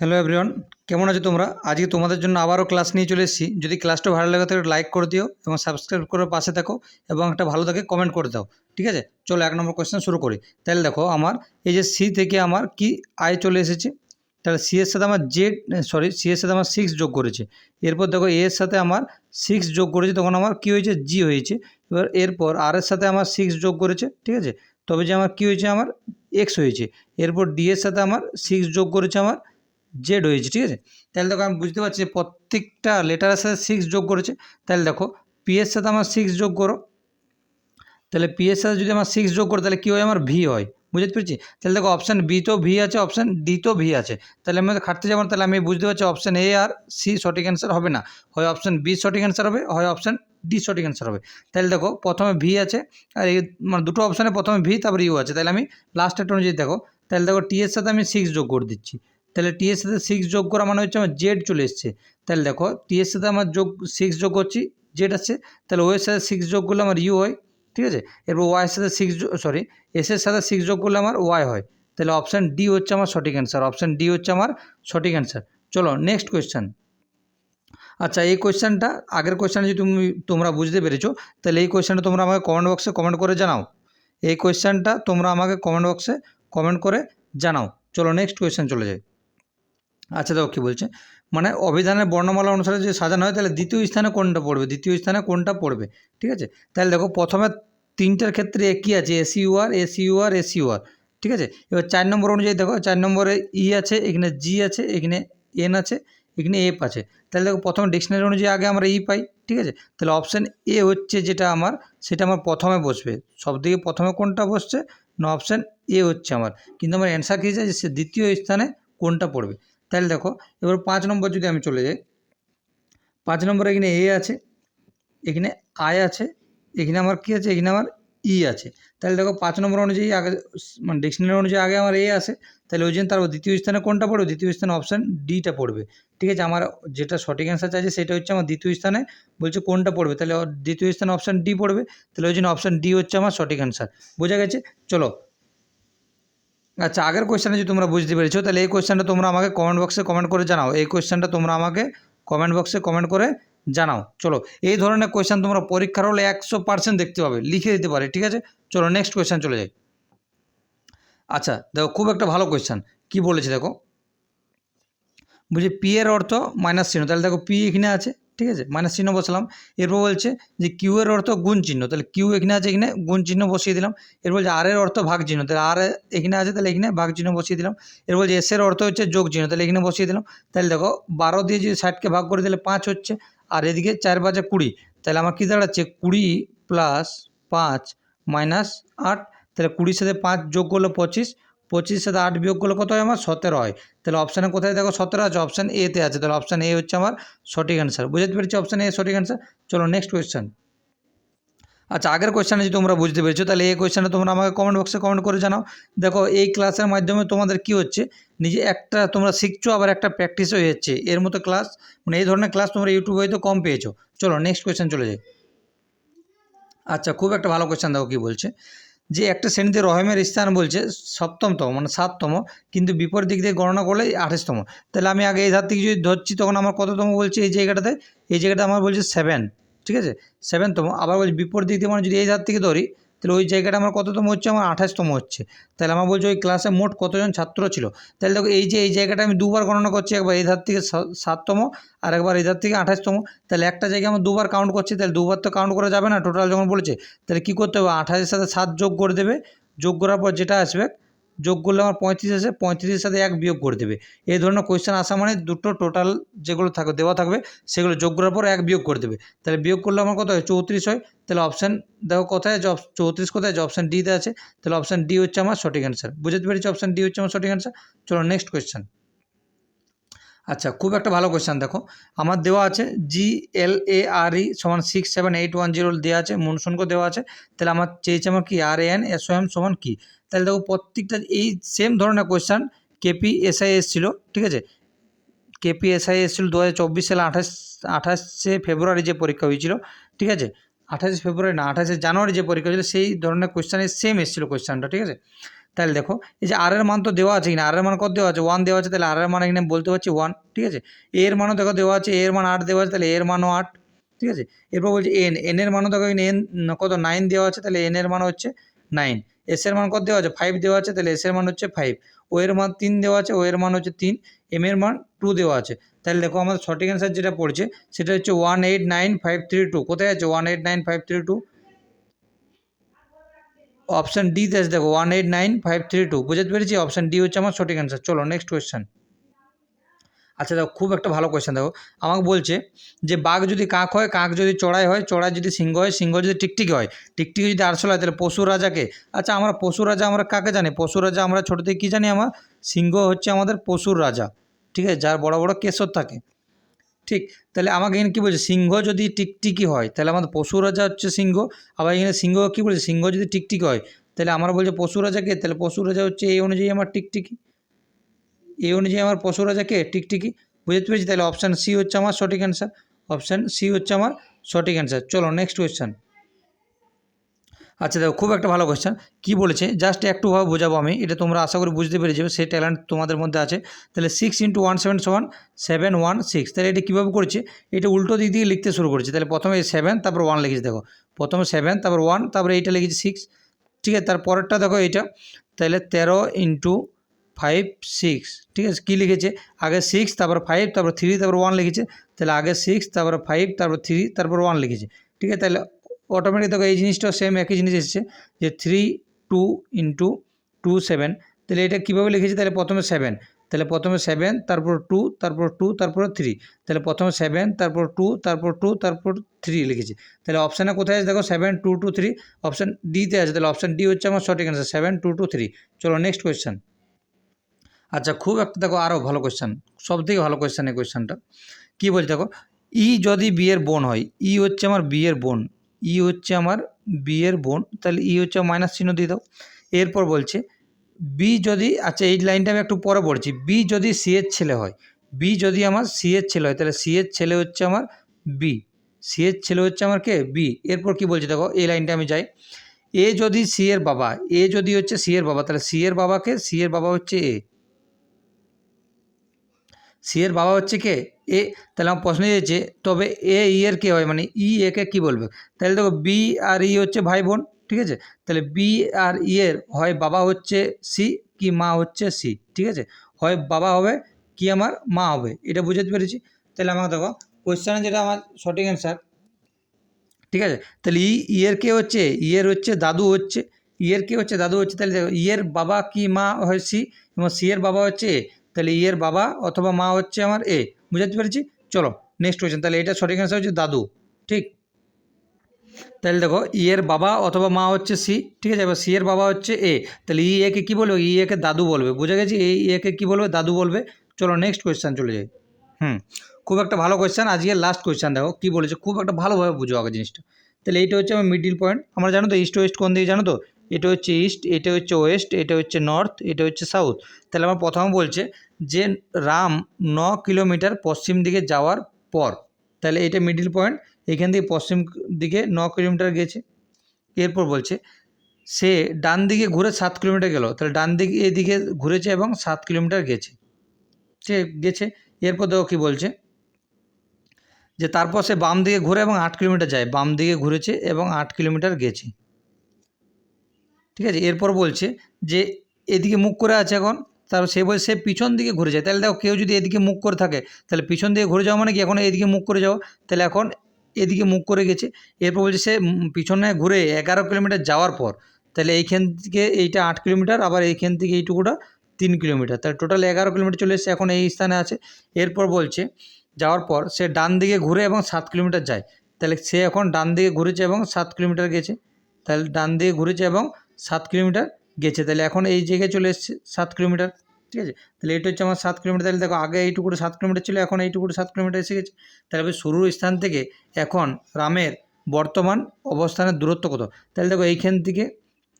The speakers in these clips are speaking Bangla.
হ্যালো এভরিওয়ান কেমন আছো তোমরা? আজকে তোমাদের জন্য আবারও ক্লাস নিয়ে চলে এসেছি। যদি ক্লাসটা ভালো লাগে, তাহলে লাইক করে দিও এবং সাবস্ক্রাইব করে পাশে থাকো এবং একটা ভালো থাকে কমেন্ট করে দাও। ঠিক আছে? চলো এক নম্বর কোয়েশ্চেন শুরু করি। তাহলে দেখো, আমার এই যে সি থেকে আমার কি আয় চলে এসেছে? তাহলে সি এর সাথে আমার জেড সরি সি এর সাথে আমার সিক্স যোগ করেছে। এরপর দেখো এ এর সাথে আমার সিক্স যোগ করেছে, তখন আমার কি হয়েছে? জি হয়েছে। এবার এরপর আর এর সাথে আমার সিক্স যোগ করেছে, ঠিক আছে? তবে যে আমার কি হয়েছে? আমার এক্স হয়েছে। এরপর ডি এর সাথে আমার সিক্স যোগ করেছে আমার জেড হয়েছে, ঠিক আছে? তাহলে দেখো আমি বুঝতে পারছি প্রত্যেকটা লেটারের সাথে সিক্স যোগ করেছে। তাহলে দেখো পি এর সাথে আমার সিক্স যোগ করো। তাহলে পি এর সাথে যদি আমার সিক্স যোগ করো, তাহলে কী হয়? আমার ভি হয়। বুঝতে পেরেছি? তাহলে দেখো অপশান বি তো ভি আছে অপশান ডি তো ভি আছে। তাহলে আমি খাটতে যাব তাহলে আমি বুঝতে পারছি অপশান এ আর সি সঠিক অ্যান্সার হবে না। হয় অপশান বি সঠিক অ্যান্সার হবে, হয় অপশান ডি সঠিক অ্যান্সার হবে। তাহলে দেখো, প্রথমে ভি আছে, আর এই মানে দুটো অপশানে প্রথমে ভি তারপরে ইউ আছে। তাহলে আমি লাস্ট একটা অনুযায়ী দেখো, তাহলে দেখো টি এর সাথে আমি সিক্স যোগ করে দিচ্ছি। তাহলে টি এর সাথে সিক্স যোগ করা মানে হচ্ছে আমার জেড চলে এসছে। তাহলে দেখো টি এর সাথে আমার যোগ সিক্স যোগ করছি জেড আসছে তাহলে ওয়ের সাথে সিক্স যোগ করলে আমার ইউ হয়, ঠিক আছে? এরপর ওয়াইয়ের সাথে সিক্স সরি এসের সাথে সিক্স যোগ করলে আমার ওয়াই হয়। তাহলে অপশান ডি হচ্ছে আমার সঠিক অ্যান্সার অপশান ডি হচ্ছে আমার সঠিক অ্যান্সার চলো নেক্সট কোয়েশ্চেন আচ্ছা এই কোয়েশ্চেনটা আগের কোয়েশ্চেনে যদি তুমি, তোমরা বুঝতে পেরেছ, তাহলে এই কোয়েশ্চেনটা তোমরা আমাকে কমেন্ট বক্সে কমেন্ট করে জানাও। এই কোয়েশ্চেনটা তোমরা আমাকে কমেন্ট বক্সে কমেন্ট করে জানাও। চলো নেক্সট কোয়েশ্চেন চলে যাই। আচ্ছা দেখো কী বলছে? মানে অভিধানের বর্ণমালা অনুসারে যদি সাজানো হয়, তাহলে দ্বিতীয় স্থানে কোনটা পড়বে? দ্বিতীয় স্থানে কোনটা পড়বে? ঠিক আছে? তাহলে দেখো, প্রথমে তিনটার ক্ষেত্রে একই আছে? AC UR AC UR AC UR ঠিক আছে? এবার চার নম্বর অনুযায়ী দেখো, চার নম্বরে ই আছে, এখানে জি আছে, এখানে এন আছে, এখানে এফ আছে। তাহলে দেখো, প্রথমে ডিকশনারি অনুযায়ী আগে আমরা ই পাই। ঠিক আছে? তাহলে অপশান এ হচ্ছে যেটা আমার, সেটা আমার প্রথমে বসবে। সব থেকে প্রথমে কোনটা বসছে? না, অপশান এ হচ্ছে আমার। কিন্তু আমার অ্যান্সার কী যে দ্বিতীয় স্থানে কোনটা পড়বে? তাহলে দেখো, এবার পাঁচ নম্বর যদি আমি চলে যাই, পাঁচ নম্বরে এখানে এ আছে, এখানে আয় আছে, এখানে আমার কী আছে, এখানে আমার ই আছে। তাহলে দেখো, পাঁচ নম্বর অনুযায়ী আগে মানে ডিকশনারি অনুযায়ী আগে আমার এ আছে, তাহলে ওই জন্য তারপর দ্বিতীয় স্থানে কোনটা পড়বে? দ্বিতীয় স্থানে অপশান ডিটা পড়বে। ঠিক আছে, আমার যেটা সঠিক অ্যান্সার চাইছে সেটা হচ্ছে আমার দ্বিতীয় স্থানে, বলছে কোনটা পড়বে? তাহলে দ্বিতীয় স্থানে অপশান ডি পড়বে, তাহলে ওই জন্য অপশান ডি হচ্ছে আমার সঠিক অ্যান্সার বোঝা গেছে? চলো আচ্ছা আগের কোয়েশ্চেনে যদি তোমরা বুঝতে পেরেছ, তাহলে এই কোয়েশ্চেনটা তোমরা আমাকে কমেন্ট বক্সে কমেন্ট করে জানাও। এই কোয়েশ্চেনটা তোমরা আমাকে কমেন্ট বক্সে কমেন্ট করে জানাও। চলো, এই ধরনের কোয়েশ্চেন তোমরা পরীক্ষার হলে একশো পার্সেন্ট দেখতে পাবে, লিখে দিতে পারে, ঠিক আছে? চলো নেক্সট কোয়েশ্চেন চলে যাই। আচ্ছা দেখো, খুব একটা ভালো কোয়েশ্চেন কি বলেছে, দেখো? বুঝি পি এর অর্থ মাইনাস চিহ্ন। তাহলে দেখো পি এখানে আছে। ঠিক আছে? মাইনাস চিহ্ন বসালাম। এরপর বলছে যে কিউ এর অর্থ গুণ চিহ্ন। তাহলে কিউ এখানে আছে এখানে গুণ চিহ্ন বসিয়ে দিলাম। এর বলছে আর এর অর্থ ভাগ চিহ্ন। তাহলে আর এখানে আছে, তাহলে এখানে ভাগ চিহ্ন বসিয়ে দিলাম। এর বলছে এস এর অর্থ হচ্ছে যোগ চিহ্ন। তাহলে এখানে বসিয়ে দিলাম। তাহলে দেখো, বারো দিয়ে যদি ষাটকে ভাগ করে দিলে পাঁচ হচ্ছে। আর এদিকে চার পাঁচে কুড়ি। তাহলে আমার কী দাঁড়াচ্ছে? কুড়ি প্লাস পাঁচ মাইনাস আট। তাহলে কুড়ির সাথে পাঁচ যোগ করলে পঁচিশ। পঁচিশের সাথে আট বিয়োগ করলে কত হয় আমার? সতেরো হয়। তাহলে অপশানে কোথায় দেখো সতেরো আছে? অপশান এতে আছে। তাহলে অপশান এ হচ্ছে আমার সঠিক অ্যান্সার বুঝতে পেরেছি অপশান এ সঠিক অ্যান্সার চলো নেক্সট কোয়েশ্চেন আচ্ছা আগের কোয়েশ্চেনে যদি তোমরা বুঝতে পেরেছ, তাহলে এই কোয়েশ্চেনে তোমরা আমাকে কমেন্ট বক্সে কমেন্ট করে জানাও। দেখো, এই ক্লাসের মাধ্যমে তোমাদের কি হচ্ছে? নিজে একটা তোমরা শিখছো, আবার একটা প্র্যাকটিস হয়ে যাচ্ছে এর মতো ক্লাস মানে এই ধরনের ক্লাস তোমরা ইউটিউবে হয়তো কম পেয়েছ। চলো নেক্সট কোয়েশ্চেন চলে যাই। আচ্ছা খুব একটা ভালো কোয়েশ্চেন দেখো কী বলছে। যে একটা শ্রেণীতে রহমের স্থান বলছে, সপ্তমতম মানে সাততম, কিন্তু বিপরীত দিক দিয়ে গণনা করলে আঠাশতম। তাহলে আমি আগে এই ধার থেকে যদি ধরছি, তখন আমার কততম বলছে এই জায়গাটাতে? এই জায়গাটা আমার বলছে সেভেন ঠিক আছে? সেভেনতম আবার বলছি বিপরীত দিক দিয়ে মানে যদি এই ধার থেকে ধরি তাহলে ওই জায়গাটা আমার কততম হচ্ছে? আমার আঠাশতম হচ্ছে। তাহলে আমার বলছে ওই ক্লাসে মোট কতজন ছাত্র ছিল? তাহলে দেখো এই যে, এই জায়গাটা আমি দুবার গণনা করছি। একবার এধার ধার থেকে সাততম আর একবার এধার ধার থেকে আঠাশতম। তাহলে একটা জায়গায় আমার দুবার কাউন্ট করছি। তাহলে দুবার তো কাউন্ট করা যাবে না। টোটাল যখন বলেছে, তাহলে কী করতে হবে? আঠাশের সাথে সাত যোগ করে দেবে। যোগ করার পর যেটা আসবে যোগ করলে আমার পঁয়ত্রিশ আসে পঁয়ত্রিশের সাথে এক বিয়োগ করে দেবে। এই ধরনের কোয়েশ্চেন আসা মানে দুটো টোটাল যেগুলো থাকবে দেওয়া থাকবে, সেগুলো যোগ করার পর এক বিয়োগ করে দেবে। তাহলে বিয়োগ করলে আমার কত হয়? চৌত্রিশ হয়। তাহলে অপশান দেখো কোথায়? যে চৌত্রিশ কোথায়? যে অপশান ডিতে আছে। তাহলে অপশান ডি হচ্ছে আমার সঠিক অ্যান্সার বুঝতে পেরেছি? অপশান ডি হচ্ছে আমার সঠিক অ্যান্সার চলো নেক্সট কোয়েশ্চেন আচ্ছা খুব একটা ভালো কোয়েশ্চেন দেখো। আমার দেওয়া আছে জি এল এ আর ই সমান six seven eight one zero দেওয়া আছে, মনসুনক দেওয়া আছে। তাহলে আমার চেয়েছে আমার কি? আর এন এস এম সমান কি? তাহলে দেখো প্রত্যেকটা এই সেম ধরনের কোয়েশ্চেন কেপি এসআই এসেছিল, ঠিক আছে? কেপি এসআই এসেছিল দু হাজার চব্বিশ সালে আঠাশ, আঠাশে ফেব্রুয়ারি যে পরীক্ষা হয়েছিল, ঠিক আছে? আঠাশে ফেব্রুয়ারি না, আঠাশে জানুয়ারি যে পরীক্ষা হয়েছিল, সেই ধরনের কোয়েশ্চেন সেম এসেছিল কোয়েশ্চেনটা ঠিক আছে? তাহলে দেখো এই যে আর এর মান তো দেওয়া আছে কিনা আর এর মান কত দেওয়া আছে ওয়ান দেওয়া আছে তাহলে আর এর মান এখানে বলতে পারছি ওয়ান ঠিক আছে এ এর মানও দেখো দেওয়া আছে এর মান আট দেওয়া আছে তাহলে এর মানও আট ঠিক আছে এরপর বলছে এন এন এর মানও দেখো এখানে এন কত নাইন দেওয়া আছে তাহলে এন এর মান হচ্ছে নাইন এস এর মান কত দেওয়া আছে ফাইভ দেওয়া আছে তাহলে এস এর মান হচ্ছে ফাইভ ও এর মান তিন দেওয়া আছে ও এর মান হচ্ছে তিন এম এর মান টু দেওয়া আছে তাহলে দেখো আমাদের সঠিক অ্যান্সার যেটা পড়ছে সেটা হচ্ছে one eight nine five three two কোথায় আছে one eight nine five three two option ডিতে আছে দেখো one eight nine five three two বুঝতে পেরেছি? অপশান ডি হচ্ছে আমার সঠিক অ্যান্সার চলো নেক্সট কোয়েশ্চেন আচ্ছা দেখো, খুব একটা ভালো কোয়েশ্চেন দেখো। আমাকে বলছে যে, বাঘ যদি কাক হয়, কাক যদি চড়াই হয়, চড়াই যদি সিংহ হয়, সিংহ যদি টিকটিকি হয়, টিকটিকি যদি আরশোল হয়, তাহলে পশু রাজাকে? আচ্ছা আমরা পশু রাজা আমরা কাকে জানি? পশু রাজা আমরা ছোটো থেকে কী জানি আমার? সিংহ হচ্ছে আমাদের পশুর রাজা। ঠিক আছে, যার বড় বড় কেশর থাকে। ঠিক, তাহলে আমাকে এখানে কী বলছে? সিংহ যদি টিকটিকি হয়, তাহলে আমাদের পশু রাজা হচ্ছে সিংহ, আবার এখানে সিংহ কী বলছে? সিংহ যদি টিকটিকি হয়, তাহলে আমার বলছে পশু রাজাকে তাহলে পশু রাজা হচ্ছে এই অনুযায়ী আমার টিকটিকি। এই অনুযায়ী আমার পশু রাজাকে টিকটিকি। বুঝতে পেরেছি? তাহলে অপশান সি হচ্ছে আমার সঠিক অ্যান্সার অপশান সি হচ্ছে আমার সঠিক অ্যান্সার চলো নেক্সট কোয়েশ্চেন আচ্ছা দেখো, খুব একটা ভালো কোয়েশ্চেন কী বলেছে? জাস্ট একটুভাবে বোঝাবো আমি। এটা তোমরা আশা করি বুঝতে পেরে যাবে সেই ট্যালেন্ট তোমাদের মধ্যে আছে। তাহলে সিক্স ইন্টু ওয়ান সেভেন সমান সেভেন ওয়ান সিক্স তাহলে এটা কীভাবে করেছে? এটা উল্টো দিক দিয়ে লিখতে শুরু করেছে। তাহলে প্রথমে সেভেন তারপর ওয়ান লিখেছে। দেখো, প্রথমে সেভেন তারপর ওয়ান তারপরে এইটা লিখেছে সিক্স ঠিক আছে, তার পরেরটা দেখো এইটা। তাহলে তেরো ইন্টু ফাইভ সিক্স ঠিক আছে, কী লিখেছে? আগে সিক্স তারপর ফাইভ তারপর থ্রি তারপর ওয়ান লিখেছে। তাহলে আগে সিক্স তারপর ফাইভ তারপর থ্রি তারপর ওয়ান লিখেছে। ঠিক আছে, তাহলে অটোমেটিক দেখো এই জিনিসটাও সেম একই জিনিস এসেছে যে three two into two seven তাহলে এটা কীভাবে লিখেছি? তাহলে প্রথমে সেভেন তাহলে প্রথমে সেভেন তারপর টু তারপর টু তারপর থ্রি তাহলে প্রথমে সেভেন তারপর টু তারপর টু তারপর থ্রি লিখেছি। তাহলে অপশানে কোথায় আছে? দেখো seven two two three option ডিতে আছে। তাহলে অপশান ডি হচ্ছে আমার সঠিক answer seven two two three চলো নেক্সট কোয়েশ্চেন আচ্ছা খুব একটা দেখো আরও ভালো কোয়েশ্চেন সব থেকে ভালো কোয়েশ্চেন এই কোয়েশ্চেনটা কী বলছে দেখো? ই যদি বিয়ের বোন হয় ই হচ্ছে আমার বিয়ের বোন। ই হচ্ছে আমার বিয়ের বোন, তাহলে ই হচ্ছে মাইনাস চিহ্ন দিয়ে দাও। এরপর বলছে বি যদি আচ্ছা এই লাইনটা আমি একটু পরে পড়ছি বি যদি সি এর ছেলে হয় বি যদি আমার সি এর ছেলে হয়, তাহলে সি এর ছেলে হচ্ছে আমার বি সি এর ছেলে হচ্ছে আমার কে? বি এরপর কি বলছে দেখো, এই লাইনটা আমি যাই। এ যদি সি এর বাবা এ যদি হচ্ছে সি এর বাবা, তাহলে সি এর বাবাকে সি এর বাবা হচ্ছে এ সি এর বাবা হচ্ছে কে? এ, তাহলে আমার প্রশ্ন দিয়েছে তবে এ, ই এর কে হয়? মানে ই একে কী বলবে? তাহলে দেখো বি আর ই হচ্ছে ভাই বোন, ঠিক আছে? তাহলে বি আর ই এর হয় বাবা হচ্ছে সি কি মা হচ্ছে সি, ঠিক আছে? হয় বাবা হবে কি আমার মা হবে, এটা বুঝতে পেরেছি? তাহলে আমাকে দেখো কোয়েশ্চেনে যেটা আমার সঠিক অ্যান্সার ঠিক আছে? তাহলে ই ইয়ের কে হচ্ছে? ইয়ের হচ্ছে দাদু হচ্ছে ইয়ের কে হচ্ছে দাদু হচ্ছে? তাহলে দেখো ইয়ের বাবা কি মা হয় সি, এবং সি এর বাবা হচ্ছে তাহলে ইয়ের বাবা অথবা মা হচ্ছে আমার এ বুঝতে পেরেছি? চলো নেক্সট কোয়েশ্চেন তাহলে এটা সঠিক অ্যান্সার হচ্ছে দাদু, ঠিক? তাহলে দেখো ইয়ের বাবা অথবা মা হচ্ছে সি ঠিক আছে? এবার সি এর বাবা হচ্ছে এ তাহলে ই একে কী বলবে? ই একে দাদু বলবে, বুঝে গেছি? এই একে কী বলবে? দাদু বলবে। চলো নেক্সট কোয়েশ্চেন চলে যাই। হুম, খুব একটা ভালো কোয়েশ্চেন আজকের লাস্ট কোয়েশ্চেন দেখো কী বলেছে? খুব একটা ভালোভাবে বুঝো আগে জিনিসটা। তাহলে এইটা হচ্ছে আমার মিডিল পয়েন্ট আমরা জানো তো ইস্ট ওয়েস্ট কোন দিকে, জানো তো? এটা হচ্ছে ইস্ট এটা হচ্ছে ওয়েস্ট এটা হচ্ছে নর্থ এটা হচ্ছে সাউথ তাহলে আমার প্রথমে বলছে যে রাম ন কিলোমিটার পশ্চিম দিকে যাওয়ার পর, তাহলে এটা মিডিল পয়েন্ট এখান থেকে পশ্চিম দিকে ন কিলোমিটার গেছে। এরপর বলছে সে ডান দিকে ঘুরে সাত কিলোমিটার গেল, তাহলে ডান দিকে এদিকে ঘুরেছে এবং সাত কিলোমিটার গেছে। সে গেছে, এরপর দেখো কী বলছে যে তারপর সে বাম দিকে ঘুরে এবং আট কিলোমিটার যায়, বাম দিকে ঘুরেছে এবং আট কিলোমিটার গেছে। ঠিক আছে? এরপর বলছে যে, এদিকে মুখ করে আছে এখন। তারপর সে বলছে, সে পিছন দিকে ঘুরে যায়। তাহলে দেখো, কেউ যদি এদিকে মুখ করে থাকে, তাহলে পিছন দিকে ঘুরে যাওয়া মানে কি? এখন এদিকে মুখ করে যাও তাহলে এখন এদিকে মুখ করে গেছে। এরপর বলছে সে পিছনে ঘুরে এগারো কিলোমিটার যাওয়ার পর, তাহলে এইখান থেকে এইটা আট কিলোমিটার, আবার এইখান থেকে এইটুকুটা তিন কিলোমিটার। তাহলে টোটাল এগারো কিলোমিটার চলে এসেছে, এখন এই স্থানে আছে। এরপর বলছে, যাওয়ার পর সে ডান দিকে ঘুরে এবং সাত কিলোমিটার যায়। তাহলে সে এখন ডান দিকে ঘুরেছে এবং সাত কিলোমিটার গেছে। তাহলে ডান দিকে ঘুরেছে এবং সাত কিলোমিটার গেছে। তাহলে এখন এই জায়গায় চলে এসছে সাত কিলোমিটার, ঠিক আছে? তাহলে এটা হচ্ছে আমার সাত কিলোমিটার। তাহলে দেখো, আগে এইটুকুটা সাত কিলোমিটার ছিল, এখন এইটুকুটা সাত কিলোমিটার এসে গেছে। তাহলে শুরুর স্থান থেকে এখন রামের বর্তমান অবস্থানের দূরত্ব কত? তাহলে দেখো, এইখান থেকে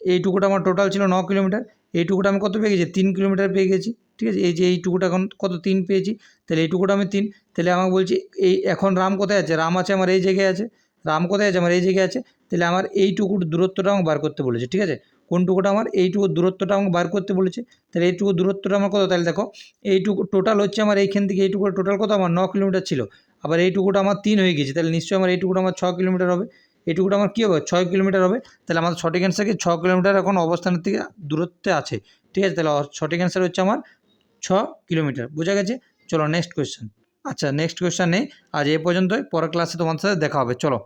এইটুকুটা আমার টোটাল ছিল ন কিলোমিটার। এইটুকুটা আমি কত পেয়ে গেছি? তিন কিলোমিটার পেয়ে গেছি, ঠিক আছে? এই যে এইটুকুটা এখন কত? তিন পেয়েছি। তাহলে এইটুকুটা আমি তিন। তাহলে আমাকে বলছি, এই এখন রাম কোথায় আছে? রাম আছে আমার এই জায়গায় আছে। রাম কোথায় আছে? আমার এই জায়গায় আছে। তাহলে আমার এইটুকুর দূরত্বটা আমাকে বার করতে বলেছে, ঠিক আছে? কোনটুকুটা আমার? এইটুকু দূরত্বটা আমাকে বার করতে বলেছে, তাহলে এইটুকু দূরত্বটা আমার কত? তাহলে দেখো, এইটুকু টোটাল হচ্ছে আমার এইখান থেকে এইটুকু টোটাল কত? আমার ন কিলোমিটার ছিল, আবার এইটুকুটা আমার তিন হয়ে গেছে, তাহলে নিশ্চয়ই আমার এইটুকুটা আমার ছ কিলোমিটার হবে, এইটুকুটা আমার কী হবে? ছয় কিলোমিটার হবে, তাহলে আমার সঠিক অ্যান্সার কি? ছ কিলোমিটার এখন অবস্থানের থেকে দূরত্বে আছে, ঠিক আছে? তাহলে সঠিক অ্যান্সার হচ্ছে আমার ছ কিলোমিটার, বোঝা গেছে? চলো নেক্সট কোয়েশ্চেন আচ্ছা নেক্সট কোয়েশ্চেন নেই আজ এ পর্যন্তই, পরের ক্লাসে তোমার সাথে দেখা হবে, চলো।